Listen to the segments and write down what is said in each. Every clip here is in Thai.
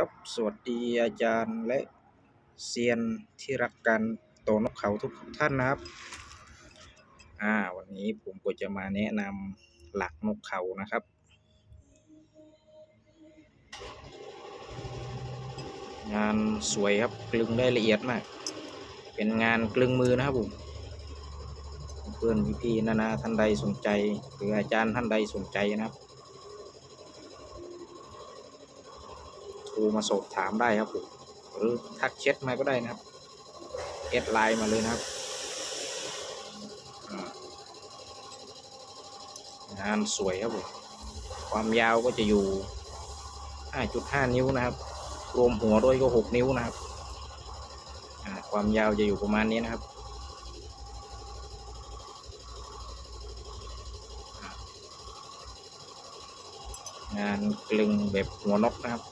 ครับ สวัสดีอาจารย์และเซียนที่รักการโตนกเขาทุกท่านนะครับ อ่า วันนี้ผมก็จะมาแนะนำหลักนกเขานะครับ งานสวยครับกลึงได้ละเอียดมาก เป็นงานกลึงมือนะครับผมเพื่อนพี่ๆนานาท่านใดสนใจ หรืออาจารย์ท่านใดสนใจนะครับ โท รมาสอบถามได้ครับผมหรือทักแชทมาก็ได้นะครับเอดไลน์มาเลยนะครับ งานสวยครับผมความยาวก็จะอยู่ 5.5 นิ้วนะครับ รวมหัวด้วยก็ 6 นิ้วนะครับ ความยาวจะอยู่ประมาณนี้นะครับ งานกลึงแบบหัวนกนะครับ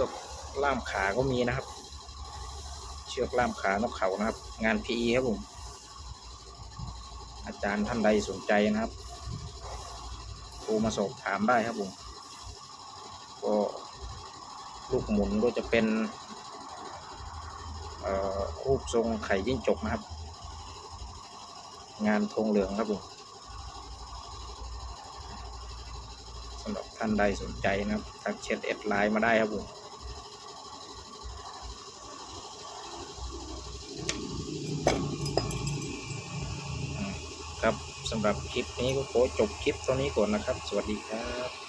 อกล่ามขาก็มีนะครับ เชือกล่ามขานกเขานะครับ งาน PE ครับผม อาจารย์ท่านใดสนใจนะครับโทรมาสอบถามได้ครับผม ก็ลูกหมุนก็จะเป็นเอ่อรูปทรงไข่จิ้งจกนะครับ งานธงเหลืองครับผมสำหรับท่านใดสนใจนะครับทักแชทเอดไลน์มาได้ครับผม ครับสำหรับคลิปนี้ก็ขอจบคลิปเท่านี้ก่อนนะครับ สวัสดีครับ